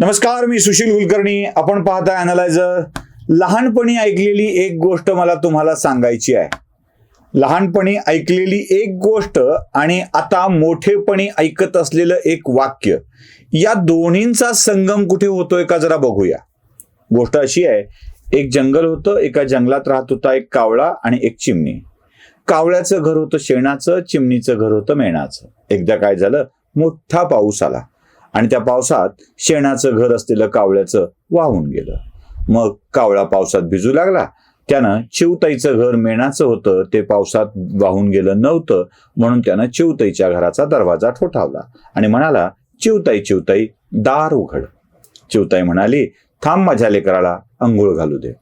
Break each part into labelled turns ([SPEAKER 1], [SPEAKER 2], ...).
[SPEAKER 1] नमस्कार मी सुशील कुलकर्णी. आपण पाहता अॅनालायझर लहानपणी ऐकलेली एक गोष्ट मला तुम्हाला सांगायची आहे. लहानपणी ऐकलेली एक गोष्ट आणि आता मोठेपणी ऐकत असलेलं एक वाक्य या दोन्हींचा संगम कुठे होतोय का जरा बघूया. गोष्ट अशी आहे एक जंगल होतं एका जंगलात राहत होता एक कावळा आणि एक चिमणी. कावळ्याचं घर होतं शेणाचं चिमणीचं घर होतं मेणाचं. एकदा काय झालं मोठा पाऊस आला. आणि त्या पावसात शेणाचं घर असलेलं कावळ्याचं वाहून गेलं. मग कावळा पावसात भिजू लागला. त्यानं चिवताईचं घर मेणाचं होतं. ते पावसात वाहून गेलं नव्हतं. म्हणून त्यानं चिवताईच्या घराचा दरवाजा ठोठावला आणि म्हणाला चिवताई चिवताई दार उघड. चिवताई म्हणाली थांब माझ्या लेकराला अंघोळ घालू दे.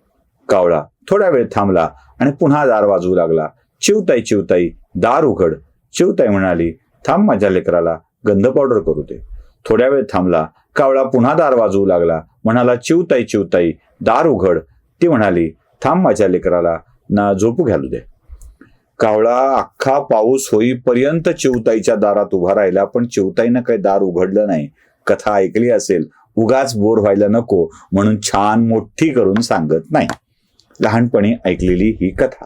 [SPEAKER 1] कावळा थोडा वेळ थांबला आणि पुन्हा दार वाजवू लागला. चिवताई चिवताई दार उघड. चिवताई म्हणाली थांब माझ्या लेकराला गंध पावडर करू दे. थोड्या वेळ थांबला. कावळा पुन्हा दार वाजवू लागला. म्हणाला चिवताई चिवताई दार उघड. ती म्हणाली थांब माझ्या लेकराला ना झोपू घालू दे. कावळा अख्खा पाऊस होईपर्यंत चिवताईच्या दारात उभा राहिला पण चिवताईनं काही दार उघडलं नाही. कथा ऐकली असेल उगाच बोर व्हायला नको म्हणून छान मोठी करून सांगत नाही. लहानपणी ऐकलेली ही कथा.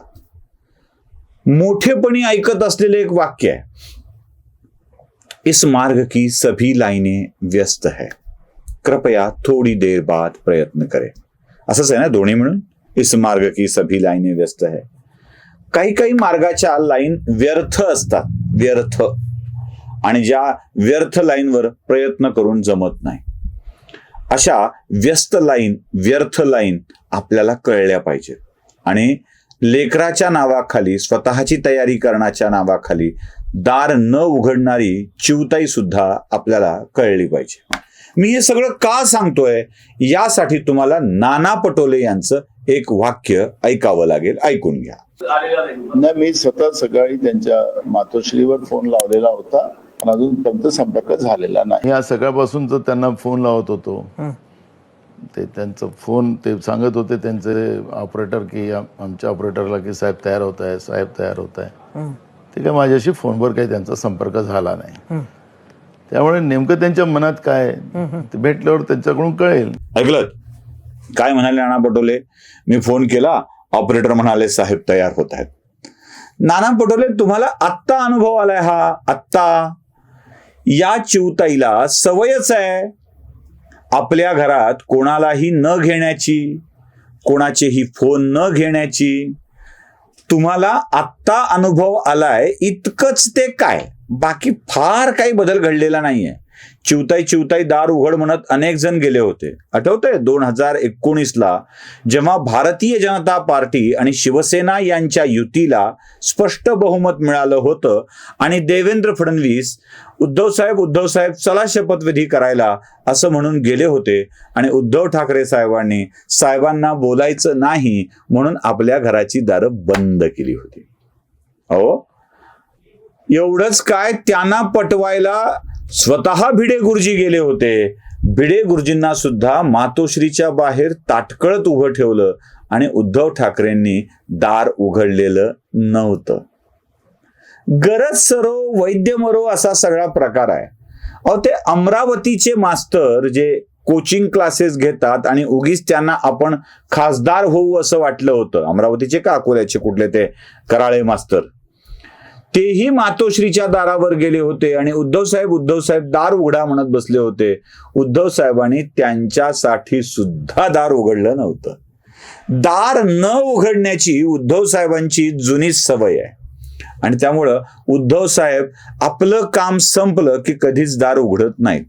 [SPEAKER 1] मोठेपणी ऐकत असलेले एक वाक्य आहे. इस मार्ग की सभी लाईने व्यस्त है। कृपया थोडी देर बाद प्रयत्न करे। असंच आहे ना दोन्ही म्हणून? इस मार्ग की सभी लाईने व्यस्त है। काही काही मार्गाच्या लाईन व्यर्थ असतात व्यर्थ. आणि ज्या व्यर्थ लाईनवर प्रयत्न करून जमत नाही अशा व्यस्त लाईन व्यर्थ लाईन आपल्याला कळल्या पाहिजेत. आणि लेकराच्या नावाखाली स्वतःची तयारी करण्याच्या नावाखाली दार न उघडणारी चिवताई सुद्धा आपल्याला कळली पाहिजे. मी हे सगळं का सांगतोय? यासाठी तुम्हाला नाना पटोले यांचं एक वाक्य ऐकावं लागेल. ऐकून घ्या.
[SPEAKER 2] नाही मी स्वतः सकाळी त्यांच्या मातोश्रीवर फोन लावलेला होता. पण अजून फक्त संपर्क झालेला नाही. या सकाळपासून त्यांना फोन लावत होतो. ते त्यांचं फोन ते सांगत होते त्यांचे ऑपरेटर की आम- आमच्या ऑपरेटरला की साहेब तयार होत आहे साहेब तयार होत आहे. ते काय माझ्याशी फोनवर काही त्यांचा संपर्क झाला नाही. त्यामुळे नेमकं त्यांच्या मनात काय? आहे, ते भेटल्यावर त्यांच्याकडून कळेल.
[SPEAKER 1] ऐकलं? काय म्हणाले नाना पटोले? मी फोन केला ऑपरेटर म्हणाले साहेब तयार होत आहेत. नाना पटोले तुम्हाला आत्ता अनुभव आलाय हा? आत्ता? या चिवताईला सवयच आहे. आपल्या घरात कोणालाही न घेण्याची कोणाचेही फोन न घेण्याची तुम्हाला आत्ता अनुभव आलाय इतकंच ते काय? बाकी फार काही बदल घडलेला नाहीये. चिवताई चिवताई दार उघड म्हणत अनेक जण गेले होते. आठवतंय? दोन हजार एकोणीसला जेव्हा भारतीय जनता पार्टी आणि शिवसेना यांच्या युतीला स्पष्ट बहुमत मिळालं होतं आणि देवेंद्र फडणवीस उद्धव साहेब उद्धव साहेब चला शपथविधी करायला असं म्हणून गेले होते आणि उद्धव ठाकरे साहेबांनी साहेबांना बोलायचं नाही म्हणून आपल्या घराची दारं बंद केली होती. अहो एवढंच काय त्यांना पटवायला स्वतः भिडे गुरुजी गेले होते. भिडे गुरुजींना सुद्धा मातोश्रीच्या बाहेर ताटकळत उभं ठेवलं आणि उद्धव ठाकरेंनी दार उघडलेलं नव्हतं. गरज सरो वैद्य मरो असा सगळा प्रकार आहे. अहो ते अमरावतीचे मास्तर जे कोचिंग क्लासेस घेतात आणि उगीच त्यांना आपण खासदार होऊ असं वाटलं होतं. अमरावतीचे का अकोल्याचे कुठले ते कराळे मास्तर? तेही मातोश्रीच्या दारावर गेले होते आणि उद्धव साहेब उद्धव साहेब दार उघडा म्हणत बसले होते. उद्धव साहेबांनी त्यांच्यासाठी सुद्धा दार उघडलं नव्हतं. दार न उघडण्याची उद्धव साहेबांची जुनीच सवय आहे. आणि त्यामुळं उद्धव साहेब आपलं काम संपलं की कधीच दार उघडत नाहीत.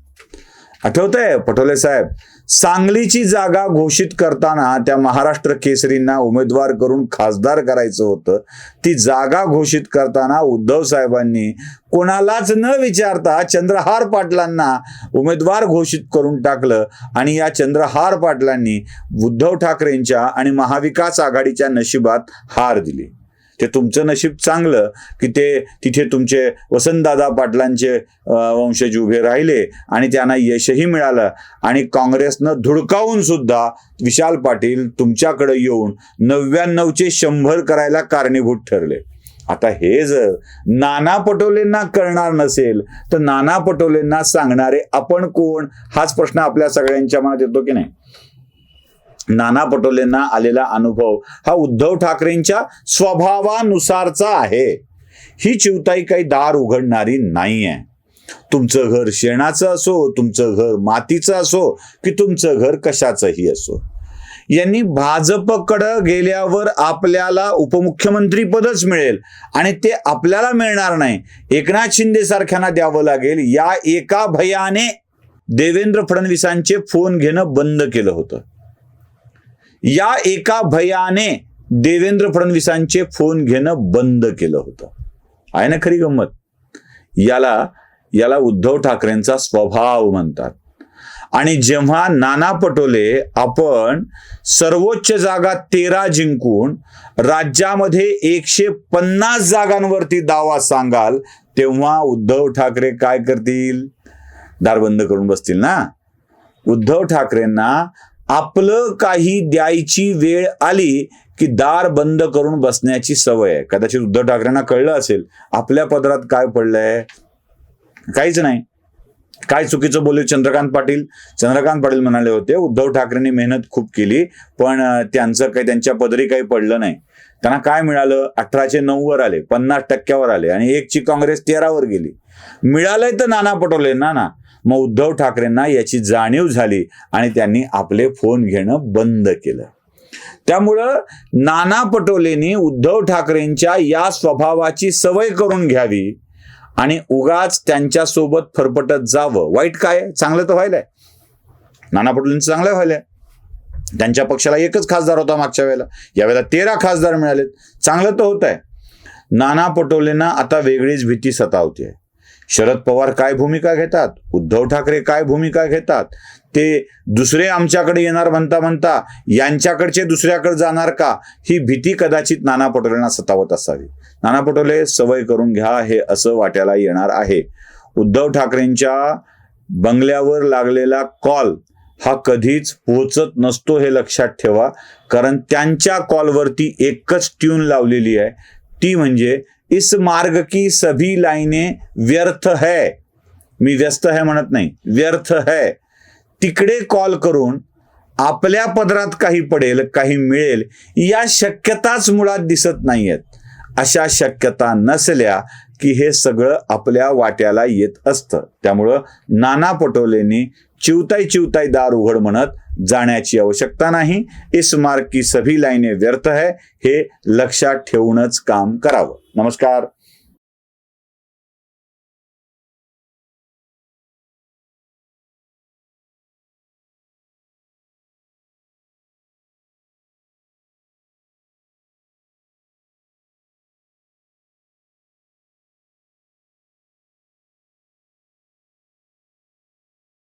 [SPEAKER 1] आठवतंय पटोले साहेब सांगलीची जागा घोषित करताना त्या महाराष्ट्र केसरींना उमेदवार करून खासदार करायचं होतं. ती जागा घोषित करताना उद्धव साहेबांनी कोणालाच न विचारता चंद्रहार पाटलांना उमेदवार घोषित करून टाकलं आणि या चंद्रहार पाटलांनी उद्धव ठाकरेंच्या आणि महाविकास आघाडीच्या नशिबात हार दिली. ते तुमचं नशीब चांगलं की ते तिथे तुमचे वसंतदादा पाटलांचे वंशज उभे राहिले आणि त्यांना यशही मिळालं. आणि काँग्रेसनं धुडकावून सुद्धा विशाल पाटील तुमच्याकडे येऊन नव्याण्णवचे शंभर करायला कारणीभूत ठरले. आता हे जर नाना पटोलेंना कळणार नसेल तर नाना पटोलेंना सांगणारे आपण कोण? हाच प्रश्न आपल्या सगळ्यांच्या मनात येतो की नाही? नाना पटोलेंना आलेला अनुभव हा उद्धव ठाकरेंच्या स्वभावानुसारचा आहे. ही चिवताई काही दार उघडणारी नाही आहे तुमचं घर शेणाचं असो तुमचं घर मातीचं असो की तुमचं घर कशाचंही असो. यांनी भाजपकडं गेल्यावर आपल्याला उपमुख्यमंत्री पदच मिळेल आणि ते आपल्याला मिळणार नाही. एकनाथ शिंदे सारख्यांना द्यावं लागेल. या एका भयाने देवेंद्र फडणवीसांचे फोन घेणं बंद केलं होतं. या एका भयाने देवेंद्र फडणवीसांचे फोन घेणं बंद केलं होतं. आहे ना खरी गंमत? याला याला उद्धव ठाकरेंचा स्वभाव म्हणतात. आणि जेव्हा नाना पटोले आपण सर्वोच्च जागा तेरा जिंकून राज्यामध्ये एकशे पन्नास जागांवरती दावा सांगाल तेव्हा उद्धव ठाकरे काय करतील? दार बंद करून बसतील ना? उद्धव ठाकरेंना आपलं काही द्यायची वेळ आली की दार बंद करून बसण्याची सवय आहे. कदाचित उद्धव ठाकरेंना कळलं असेल आपल्या पदरात काय पडलंय? काहीच नाही. काय चुकीचं बोलले चंद्रकांत पाटील? चंद्रकांत पाटील म्हणाले होते उद्धव ठाकरेंनी मेहनत खूप केली पण त्यांचं काही त्यांच्या पदरी काही पडलं नाही. त्यांना काय मिळालं? अठराशे नऊ वर आले पन्नास टक्क्यावर आले आणि एकची काँग्रेस तेरावर गेली. मिळालंय तर नाना पटोले ना ना मग उद्धव ठाकरेंना याची जाणीव झाली आणि त्यांनी आपले फोन घेणं बंद केलं. त्यामुळं नाना पटोलेंनी उद्धव ठाकरेंच्या या स्वभावाची सवय करून घ्यावी आणि उगाच त्यांच्यासोबत फरफटत जावं. वाईट काय? चांगलं तर व्हायलंय. नाना पटोलेंचं चांगलं व्हायलंय. त्यांच्या पक्षाला एकच खासदार होता मागच्या वेळेला. यावेळेला तेरा खासदार मिळालेत. चांगलं तर होत आहे नाना पटोलेंना आता वेगळीच भीती सतावते शरद पवार काय भूमिका घेतात? उद्धव ठाकरे काय भूमिका घेतात? ते दुसरे आमच्याकडे येणार म्हणता म्हणता यांच्याकडचे दुसऱ्याकडे जाणार का? ही भीती कदाचित नाना पटोलेंना सतावत असावी. नाना पटोले सवय करून घ्या हे असं वाट्याला येणार आहे. उद्धव ठाकरेंच्या बंगल्यावर लागलेला कॉल हा कधीच पोहोचत नसतो हे लक्षात ठेवा कारण त्यांच्या कॉलवरती एकच ट्यून लावलेली आहे. ती म्हणजे इस मार्ग की सभी लाईने व्यर्थ है। मी व्यस्त है म्हणत नाही व्यर्थ है। तिकडे कॉल करून आपल्या पदरात काही पडेल काही मिळेल या शक्यताच मुळात दिसत नाहीयेत. अशा शक्यता नसल्या की हे सगळं आपल्या वाट्याला येत असतं. त्यामुळं नाना पटोलेंनी चिवताई चिवताई दार उघड म्हणत जाण्याची आवश्यकता नाही. इस मार्ग की सभी लाईने व्यर्थ है हे लक्षात ठेवूनच काम करावं. नमस्कार.